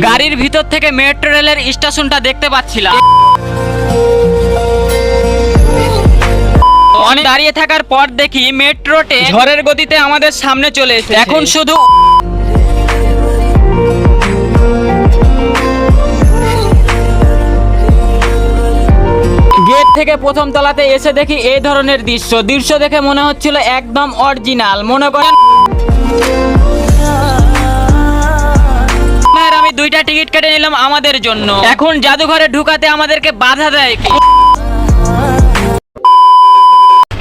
গাড়ির ভিতর থেকে মেট্রো রেলের স্টেশনটা দেখতে পাচ্ছিলাম। অনেক দাঁড়িয়ে থাকার পর দেখি মেট্রো ট্রেন ঝড়ের গতিতে আমাদের সামনে চলে এসেছে। এখন শুধু গেট থেকে প্রথম তলাতে এসে দেখি এই ধরনের দৃশ্য। দৃশ্য দেখে মনে হচ্ছিল একদম অরিজিনাল। মনে করেন দুইটা টিকিট কেটে নিলাম আমাদের জন্য এখন জাদুঘরে ঢুকাতে আমাদেরকে বাধা দেয়?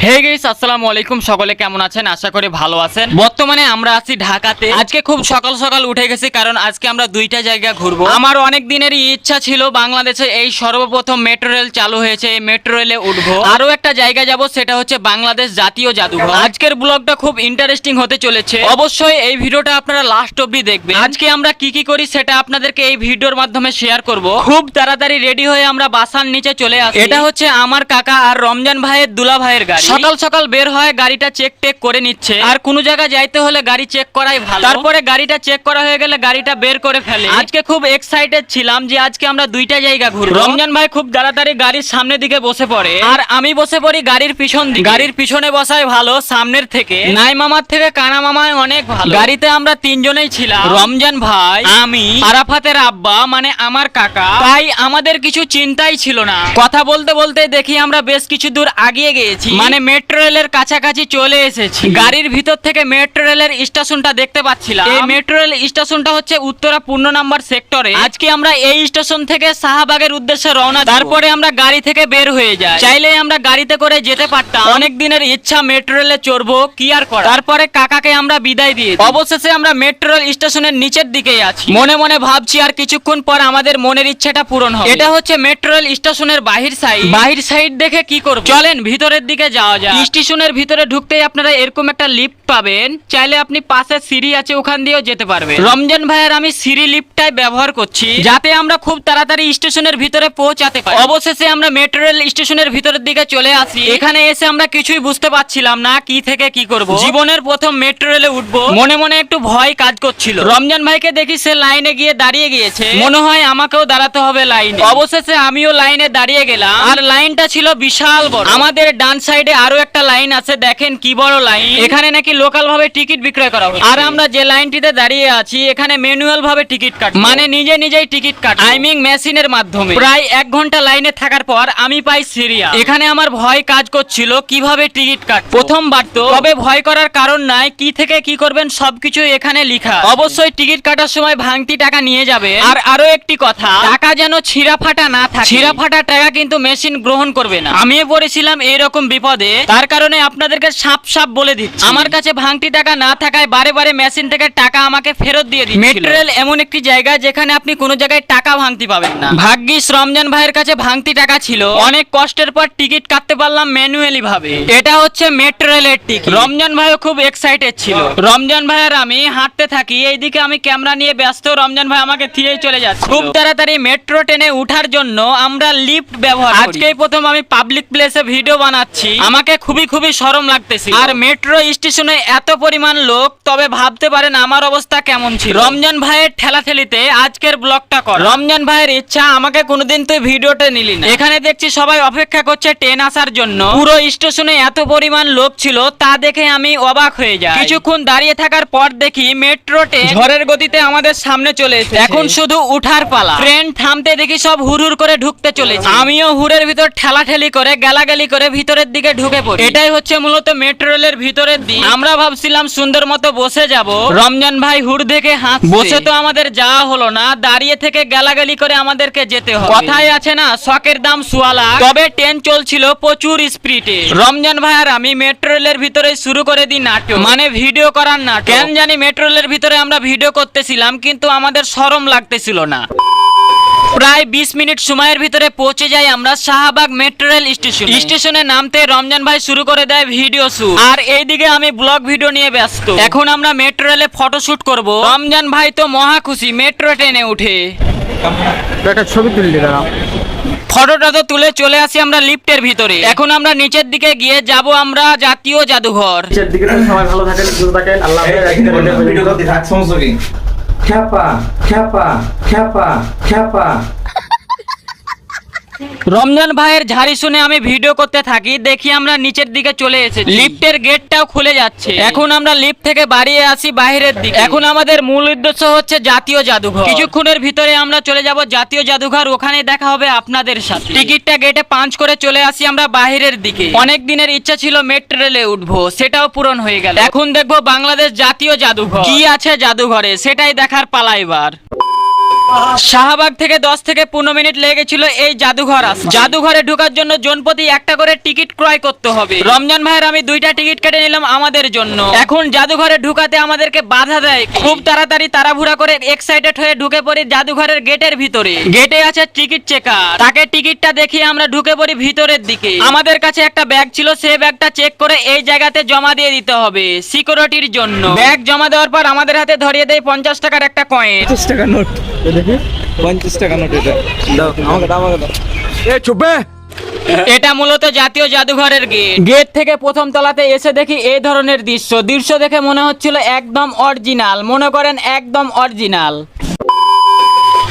হে গেইস আসসালামু আলাইকুম। সকলে কেমন আছেন? আশা করি ভালো আছেন। বর্তমানে আমরা আছি ঢাকাতে। আজকে খুব সকাল সকাল উঠে গেছি কারণ আজকে আমরা দুইটা জায়গা ঘুরবো। আমার অনেক দিনেরই ইচ্ছা ছিল বাংলাদেশে এই সর্বপ্রথম মেট্রো রেল চালু হয়েছে এই মেট্রো রেলে উঠবো। আরও একটা জায়গা যাব সেটা হচ্ছে বাংলাদেশ জাতীয় জাদুঘর। আজকের ব্লগটা খুব ইন্টারেস্টিং হতে চলেছে। অবশ্যই এই ভিডিওটা আপনারা লাস্ট অবধি দেখবেন। আজকে আমরা কি কি করি সেটা আপনাদেরকে এই ভিডিওর মাধ্যমে শেয়ার করব। খুব তাড়াতাড়ি রেডি হয়ে আমরা বাসার নিচে চলে আসি। এটা হচ্ছে আমার কাকা আর রমজান ভাইয়ের দুলা ভাইয়ের গাড়ি। সকাল সকাল বের হয় গাড়িটা চেক টেক করে নিচ্ছে। আর কোনো জায়গায় যাইতে হলে গাড়ি চেক করাই ভালো। তারপরে গাড়িটা চেক করা হয়ে গেলে গাড়িটা বের করে ফেলে। আজকে খুব এক্সাইটেড ছিলাম যে আজকে আমরা দুইটা জায়গা ঘুরবো। রমজান ভাই খুব তাড়াতাড়ি গাড়ির সামনের দিকে বসে পড়ে। আর আমি বসে পড়ি গাড়ির পিছন দিকে। গাড়ির পিছনে বসাই ভালো সামনের থেকে। নাই মামার থেকে কানা মামায় অনেক ভালো। গাড়িতে আমরা তিনজনেই ছিলাম। রমজান ভাই আমি আরাফাতের আব্বা মানে আমার কাকা। তাই আমাদের কিছু চিন্তাই ছিল না। কথা বলতে বলতে দেখি আমরা বেশ কিছু দূর আগিয়ে গিয়েছি। মানে মেট্রো রেলের কাছাকাছি চলে এসেছি। গাড়ির ভিতর থেকে মেট্রো রেলের স্টেশনটা দেখতে পাচ্ছিলাম। এই মেট্রো রেল স্টেশনটা হচ্ছে উত্তরা পূর্ণ নাম্বার সেক্টরে আজকে আমরা এই স্টেশন থেকে শাহবাগের উদ্দেশ্যে রওনা তারপরে আমরা গাড়ি থেকে বের হয়ে যাই। চাইলে আমরা গাড়িতে করে যেতে পারতাম। অনেক দিনের ইচ্ছা মেট্রো রেলে চড়বো, কি আর করা তারপরে কাকাকে আমরা বিদায় দিয়ে অবশেষে আমরা মেট্রো রেল স্টেশনের নিচের দিকেই আছি। মনে মনে ভাবছি আর কিছুক্ষণ পর আমাদের মনের ইচ্ছাটা পূরণ হবে। এটা হচ্ছে মেট্রো রেল স্টেশনের বাহির সাইড বাহির সাইড দেখে কি করব? চলেন, ভিতরের দিকে স্টেশনের ভিতরে ঢুকতেই আপনারা এরকম একটা লিফট পাবেন। চাইলে আপনি পাশে সিঁড়ি আছে, ওখান দিয়েও যেতে পারবেন। রমজান ভাইয়ের আমি সিঁড়ি লিফটটাই ব্যবহার করছি, যাতে আমরা খুব তাড়াতাড়ি স্টেশনের ভিতরে পৌঁছাতে পারি। অবশেষে আমরা মেট্রো রেল স্টেশনের ভিতরের দিকে চলে আসি। এখানে এসে আমরা কিছুই বুঝতে পারছিলাম না কি থেকে কি করব। জীবনের প্রথম মেট্রো রেলে উঠবো। মনে মনে একটু ভয় কাজ করছিল। রমজান ভাইকে দেখি সে লাইনে গিয়ে দাঁড়িয়ে গিয়েছে। মনে হয় আমাকেও দাঁড়াতে হবে লাইনে অবশেষে আমিও লাইনে দাঁড়িয়ে গেলাম। আর লাইনটা ছিল বিশাল বড়। আমাদের ডান সাইডে আরও একটা লাইন আছে, দেখেন কি বড় লাইন। এখানে নাকি লোকাল ভাবে টিকিট বিক্রয় করা হচ্ছে। আর আমরা যে লাইনটিতে দাঁড়িয়ে আছি, এখানে ম্যানুয়াল ভাবে টিকিট কাট মানে নিজে নিজেই টিকিট কাট টাইমিং মেশিনের মাধ্যমে। প্রায় এক ঘণ্টা লাইনে থাকার পর আমি পাই সিরিয়া এখানে আমার ভয় কাজ করছিল, কীভাবে টিকিট কাট প্রথমবার তো। তবে ভয় করার কারণ নাই, কি থেকে কি করবেন, সবকিছু এখানে লেখা। অবশ্যই টিকিট কাটার সময় ভাঙতি টাকা নিয়ে যাবে। আর আরও একটি কথা, টাকা যেন ছিঁড়া ফাটা না থাকে। ছিঁড়া ফাটা টাকা কিন্তু মেশিন গ্রহণ করবে না। আমিও পড়েছিলাম এইরকম বিপদে। তার কারণে আপনাদেরকে সাপ সাপ বলে দিচ্ছি। আমার কাছে ভাঙতি টাকা না থাকায় বারে বারে মেশিন থেকে টাকা আমাকে ফেরত দিয়ে দিচ্ছিল। মেট্রো রেল এমন একটি জায়গা যেখানে আপনি কোনো জায়গায় টাকা ভাঙতি পাবেন না। ভাগ্যিস রমজান ভাইয়ের কাছে ভাঙতি টাকা ছিল। অনেক কষ্টের পর টিকিট কাটতে পারলাম ম্যানুয়ালি ভাবে। এটা হচ্ছে মেট্রো রেলের টিকিট। রমজান ভাইও খুব এক্সাইটেড ছিল। রমজান ভাই আর আমি হাঁটতে থাকি এইদিকে আমি ক্যামেরা নিয়ে ব্যস্ত। রমজান ভাই আমাকে থিয়েই চলে যাচ্ছে। খুব তাড়াতাড়ি মেট্রো ট্রেনে উঠার জন্য আমরা লিফট ব্যবহার করি। আজকেই প্রথম আমি পাবলিক প্লেসে ভিডিও বানাচ্ছি। আমাকে খুবই খুবই শরম লাগতেছে আর মেট্রো স্টেশনে এত পরিমাণ লোক তবে ভাবতে পারেন আমার অবস্থা কেমন ছিল। রমজান ভাইয়ের ঠেলাঠেলিতে আজকের ব্লগটা কর। রমজান ভাইয়ের ইচ্ছা আমাকে কোনোদিন তুই ভিডিওতে নিলি না। এখানে দেখছি সবাই অপেক্ষা করছে ট্রেন আসার জন্য। পুরো স্টেশনে এত পরিমাণ লোক ছিল তা দেখে আমি অবাক হয়ে যাই। কিছুক্ষণ দাঁড়িয়ে থাকার পর দেখি মেট্রো ট্রেন ঝড়ের গতিতে আমাদের সামনে চলে এসেছে। এখন শুধু উঠার পালা। ট্রেন থামতে দেখি সব হুড় করে ঢুকতে চলেছে। আমিও হুড়ের ভিতর ঠেলাঠেলি করে গালাগালি করে ভিতরের দিকে ঢুকে পড়ি। এটাই হচ্ছে মূলত মেট্রো রেলের ভিতরের দিক। আমরা ভাবছিলাম সুন্দর মতো বসে যাব। রমজান ভাই হুড় দেখে হাত বসে তো আমাদের যাওয়া হলো না দাঁড়িয়ে থেকে গালাগালি করে আমাদেরকে যেতে হবে। কথাই আছে না শখের দাম সোয়ালা তবে ট্রেন চলছিল প্রচুর স্পিডে রমজান ভাই আর আমি মেট্রো রেলের ভিতরে শুরু করে দিই নাটক। মানে ভিডিও করার নাটক। কেন জানি মেট্রো রেলের ভিতরে আমরা ভিডিও করতেছিলাম কিন্তু আমাদের শরম লাগতেছিল না। প্রায় বিশ মিনিট সময়ের ভিতরে পৌঁছে যাই আমরা শাহবাগ মেট্রো রেল স্টেশন। স্টেশনে নামতে রমজান ভাই শুরু করে দেয় ভিডিও শুট। আর এইদিকে আমি ব্লগ ভিডিও নিয়ে ব্যস্ত। এখন আমরা মেট্রো রেলে ফটো শুট করব। রমজান ভাই তো মহা খুশি মেট্রো ট্রেনে উঠে। একটা ছবি তুললি ফটোটা তো তুলে চলে আসি আমরা লিফটের ভিতরে। এখন আমরা নিচের দিকে গিয়ে যাব আমরা জাতীয় জাদুঘর। নিচের দিকে সবাই ভালো থাকেন সুস্থ থাকেন আল্লাহ হাফেজ। একদিনের মধ্যে ভিডিও তো রমজান ভাইয়ের ঝাড়ি শুনে আমি ভিডিও করতে থাকি, দেখি আমরা নিচের দিকে চলে এসেছি। লিফটের গেটটাও খুলে যাচ্ছে। এখন আমরা লিফট থেকে বাড়িয়ে আসি বাইরের দিকে। এখন আমাদের মূল উদ্দেশ্য হচ্ছে জাতীয় জাদুঘর। কিছুক্ষণের ভিতরে আমরা চলে যাব জাতীয় জাদুঘর, ওখানে দেখা হবে আপনাদের সাথে। টিকিটটা গেটে পাঞ্চ করে চলে আসি আমরা বাইরের দিকে। অনেক দিনের ইচ্ছা ছিল মেট্রো রেলে উঠবো, সেটাও পূরণ হয়ে গেল। এখন দেখব বাংলাদেশ জাতীয় জাদুঘর। কি আছে জাদুঘরে, সেটাই দেখার পালা এবার। শাহবাগ থেকে দশ থেকে পনেরো মিনিট লেগেছিল এই জাদুঘর আস জাদুঘরে ঢোকার জন্য জনপ্রতি একটা করে টিকিট ক্রয় করতে হবে। রমজান ভাইয়ের আমি দুইটা টিকিট কেটে নিলাম আমাদের জন্য। এখন জাদুঘরে ঢুকাতে আমাদেরকে বাধা দেয়। খুব তাড়াতাড়ি তাড়াহুড়া করে এক্সাইটেড হয়ে ঢুকে পড়ি জাদুঘরের গেটের ভিতরে। গেটে আছে টিকিট চেকার তাকে টিকিটটা দেখিয়ে আমরা ঢুকে পড়ি ভিতরের দিকে। আমাদের কাছে একটা ব্যাগ ছিল সেই ব্যাগটা চেক করে এই জায়গাতে জমা দিয়ে দিতে হবে সিকিউরিটির জন্য। ব্যাগ জমা দেওয়ার পর আমাদের হাতে ধরিয়ে দেয় পঞ্চাশ টাকার একটা কয়েন পঞ্চাশ টাকা নোট দেখি পঞ্চাশ টাকা নোট এটা। দাও আমাকে দাও আমাকে দাও। এ চুপে। এটা মূলত জাতীয় জাদুঘরের গেট। গেট থেকে প্রথম তলাতে এসে দেখি এই ধরনের দৃশ্য। দৃশ্য দেখে মনে হচ্ছিল একদম অরিজিনাল। মনে করেন একদম অরিজিনাল।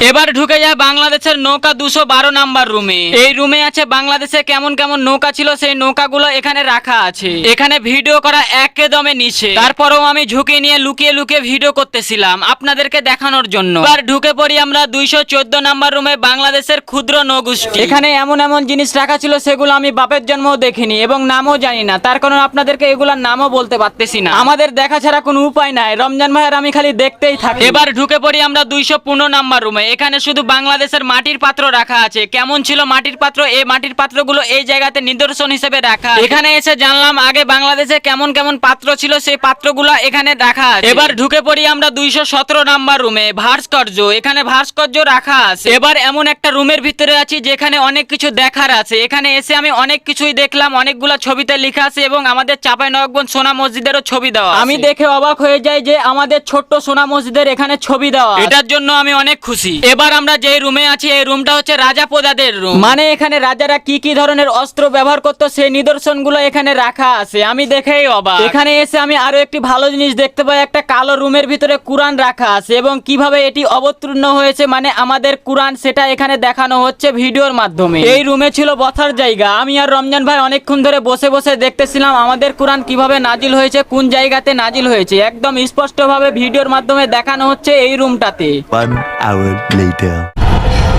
এবার ঢুকে যায় বাংলাদেশের নৌকা দুশো বারো নাম্বার রুমে। এই রুমে আছে বাংলাদেশে কেমন কেমন নৌকা ছিল, সেই নৌকাগুলো এখানে রাখা আছে। এখানে ভিডিও করা একদমে নিচে তারপরেও আমি ঝুঁকি নিয়ে লুকিয়ে লুকিয়ে ভিডিও করতেছিলাম আপনাদেরকে দেখানোর জন্য। এবার ঢুকে পড়ি আমরা দুইশো চোদ্দ নাম্বার রুমে বাংলাদেশের ক্ষুদ্র নৌগোষ্ঠী। এখানে এমন এমন জিনিস রাখা ছিল, সেগুলো আমি বাপের জন্মও দেখিনি এবং নামও জানি না। তার কারণ আপনাদেরকে এগুলার নামও বলতে পারতেছি না। আমাদের দেখা ছাড়া কোনো উপায় নাই। রমজান ভাইয়ের আমি খালি দেখতেই থাকি। এবার ঢুকে পড়ি আমরা দুইশো পনেরো নাম্বার রুমে। এখানে শুধু বাংলাদেশের মাটির পাত্র রাখা আছে। কেমন ছিল মাটির পাত্র? এই মাটির পাত্রগুলো এই জায়গাতে নিদর্শন হিসেবে রাখা এখানে এসে জানলাম আগে বাংলাদেশে কেমন কেমন পাত্র ছিল সেই পাত্রগুলো এখানে রাখা আছে। এবার ঢুকে পড়ি আমরা দুইশো সতেরো নাম্বার রুমে। ভাস্কর্য এখানে ভাস্কর্য রাখা আছে। এবার এমন একটা রুমের ভিতরে আছি যেখানে অনেক কিছু দেখার আছে। এখানে এসে আমি অনেক কিছুই দেখলাম অনেকগুলো ছবিতে লেখা আছে এবং আমাদের চাপাই নবাবগঞ্জ সোনা মসজিদেরও ছবি দেওয়া আমি দেখে অবাক হয়ে যাই যে আমাদের ছোট্ট সোনা মসজিদের এখানে ছবি দেওয়া এটার জন্য আমি অনেক খুশি। এবার আমরা যে রুমে আছি এই রুমটা হচ্ছে রাজা প্রজাদের রুম। মানে এখানে রাজারা কি কি ধরনের অস্ত্র ব্যবহার করতো সেই নিদর্শনগুলো এখানে রাখা আছে। আমি দেখেই অবাক। এখানে এসে আমি আরও একটি ভালো জিনিস দেখতে পাই একটা কালো রুমের ভিতরে কোরআন রাখা আছে এবং কীভাবে এটি অবতীর্ণ হয়েছে মানে আমাদের কোরআন সেটা এখানে দেখানো হচ্ছে ভিডিওর মাধ্যমে। এই রুমে ছিল বসার জায়গা। আমি আর রমজান ভাই অনেকক্ষণ ধরে বসে বসে দেখতেছিলাম আমাদের কোরআন কীভাবে নাজিল হয়েছে কোন জায়গাতে নাজিল হয়েছে। একদম স্পষ্টভাবে ভিডিওর মাধ্যমে দেখানো হচ্ছে এই রুমটাতে। One hour later.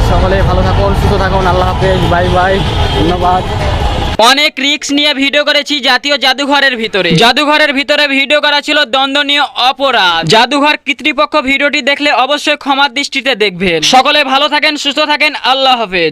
সকলে ভালো থাকুন সুস্থ থাকুন আল্লাহ হাফেজ বাই বাই ধন্যবাদ। অনেক রিক্স নিয়ে ভিডিও করেছি জাতীয় জাদুঘরের ভিতরে। জাদুঘরের ভিতরে ভিডিও করা ছিল দ্বন্দ্বনীয় অপরাধ। জাদুঘর কর্তৃপক্ষ ভিডিওটি দেখলে অবশ্যই ক্ষমার দৃষ্টিতে দেখবেন। সকলে ভালো থাকেন সুস্থ থাকেন আল্লাহ হাফেজ।